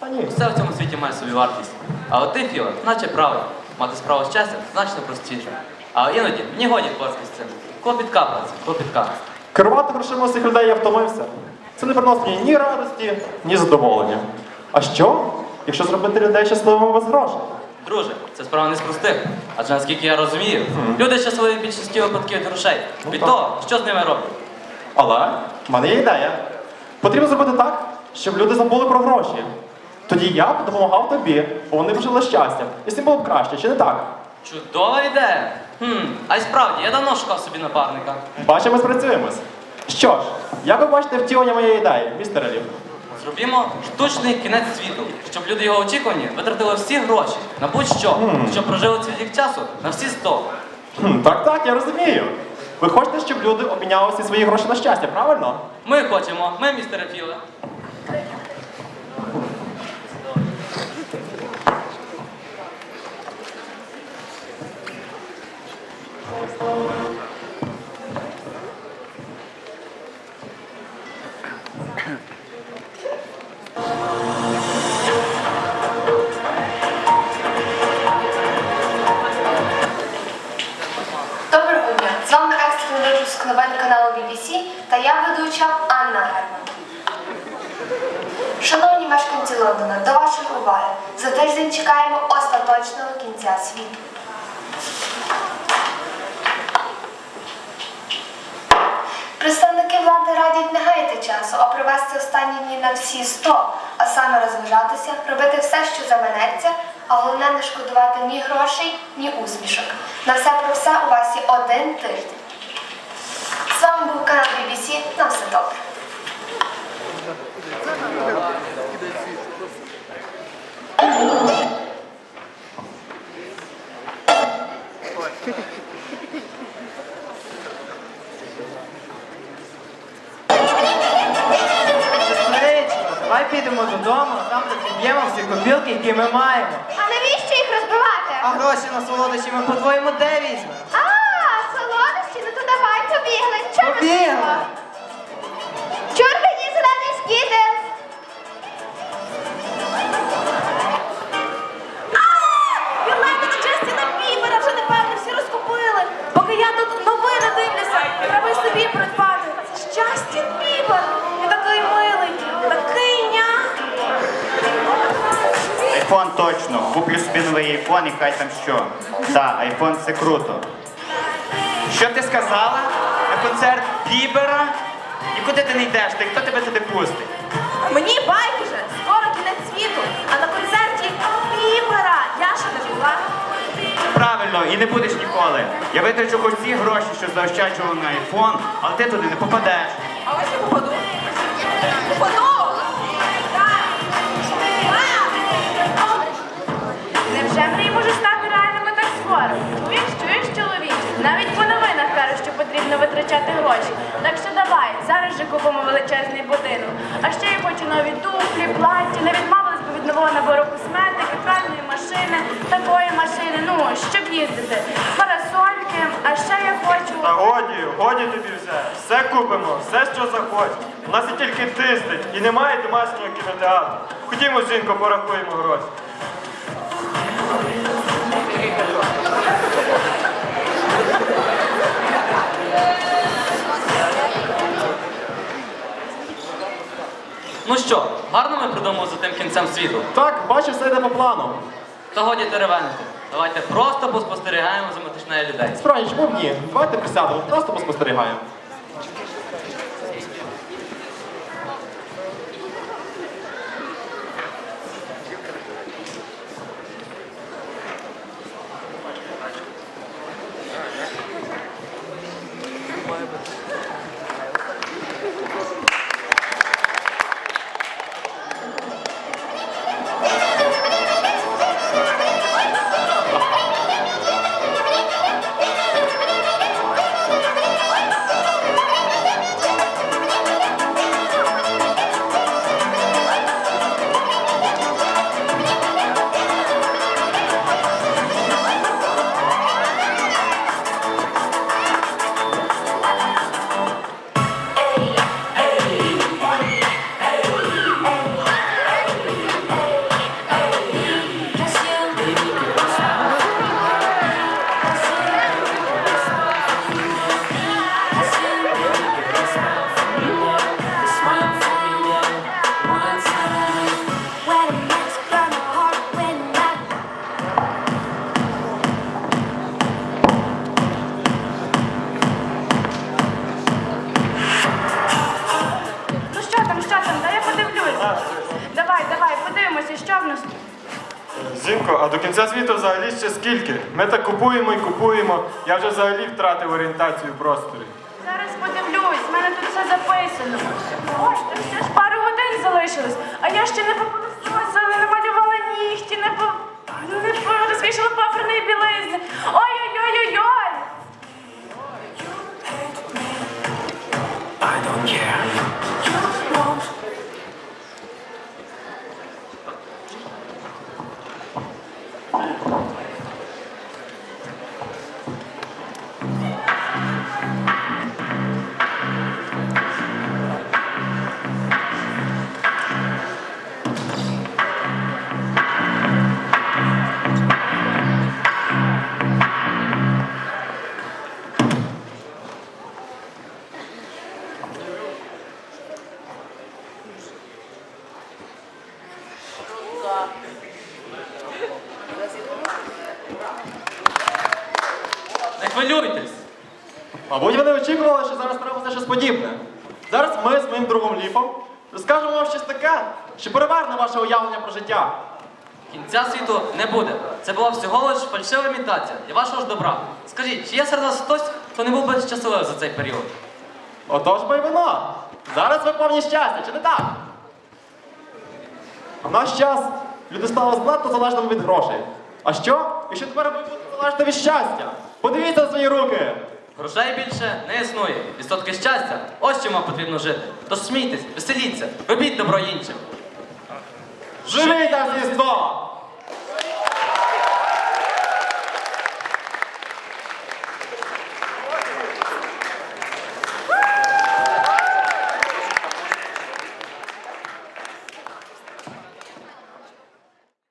Та ні. Все в цьому світі має собі вартість. А от ти, Філа, наче правий. Мати справу з щастям значно простіше. А іноді мені годі з цим. Клопітка, братці, клопітка. Керувати грошима цих людей я втомився. Це не приносить мені ні радості, ні задоволення. А що, якщо зробити людей щасливими без грошей? Друже, це справа не з простих. Адже наскільки я розумію, люди щасливі в більшості випадків від грошей. Від так. того, що з ними роблять. Але в мене є ідея. Потрібно зробити так, щоб люди забули про гроші. Тоді я б допомагав тобі, бо вони б жили щастям. І всім було б краще, чи не так? Чудова ідея. Хм, а й справді, я давно шукав собі напарника. Бачимо, спрацюємось. Що ж, як ви бачите втілення моєї ідеї, містер Лів? Зробімо штучний кінець світу, щоб люди його очікувані витратили всі гроші на будь-що, щоб прожили цей вік часу на всі сто. Хм, так, так, я розумію. Ви хочете, щоб люди обміняли всі свої гроші на щастя, правильно? Ми хочемо, ми, містере Філе. Доброго дня! З вами екстрений випуск новин каналу BBC та я ведуча Анна Герман. Шановні мешканці Лондона, до вашої уваги. За тиждень чекаємо остаточного кінця світу. Представники радять не гаяти часу, а провести останні дні на всі 100, а саме розважатися, робити все, що заманеться, а головне не шкодувати ні грошей, ні усмішок. На все про все у вас є один тиждень. З вами був канал BBC. На все добре. Сестричко, додому, там б'ємо всі копілки, які ми маємо. А навіщо їх розбивати? А гроші на солодощі ми по-твоєму де візьмемо? А, солодощі, ну то давай побігли. Чого Побігли. Айфон точно. Куплю собі новий айфон і хай там що. Так, айфон це круто. Що ти сказала? На концерт Бібера? Нікуди ти не йдеш, ти хто тебе туди пустить? Мені байдуже, скоро кінець світу, а на концерті Бібера я ще не була. Правильно, і не будеш ніколи. Я витрачу хоч ці гроші, що заощаджував на айфон, але ти туди не попадеш. А ось я. Попаду! Гроші. Так що давай, зараз же купимо величезний будинок. А ще я хочу нові туфлі, плаття, не відмовились би від нового набору косметики, пральної машини, такої машини, ну, щоб їздити. Парасольки, а ще я хочу. Та годі, годі тобі все. Все купимо, все, що захочеш. У нас і тільки тиснить, і немає домашнього кінотеатру. Ходімо, жінко, порахуємо гроші. Ну що, гарно ми придумали за тим кінцем світу. Так, бачу, все йде по плану. Та годі теревенити. Давайте просто поспостерігаємо за метушнею людей. Справді, чому б ні? Давайте присядемо, просто поспостерігаємо. Жінко, а до кінця світу взагалі ще скільки? Ми так купуємо і купуємо. Я вже взагалі втратив орієнтацію в просторі. Зараз подивлюсь, в мене тут все записано. Так ще ж пару годин залишилось. А я ще не попилисоса, не намалювала нігті, не по... не по- розвішала паперної білизни. Ой-ой-ой-ой-ой! Хвилюйтесь. Мабуть, ви не очікували, що зараз трапиться щось подібне. Зараз ми з моїм другом Ліфом розкажемо вам щось таке, що переверне ваше уявлення про життя. Кінця світу не буде. Це була всього лиш фальшива імітація для вашого ж добра. Скажіть, чи є серед вас хтось, хто не був би щасливий за цей період? Отож бо й воно. Зараз ви повні щастя, чи не так? В наш час люди стали надто залежними від грошей. А що, якщо тепер ви будете залежати від щастя? Подивіться на свої руки! Грошей більше не існує. Відсотки щастя ось чим вам потрібно жити. Тож смійтесь, веселіться, робіть добро іншим. Живіть на сто!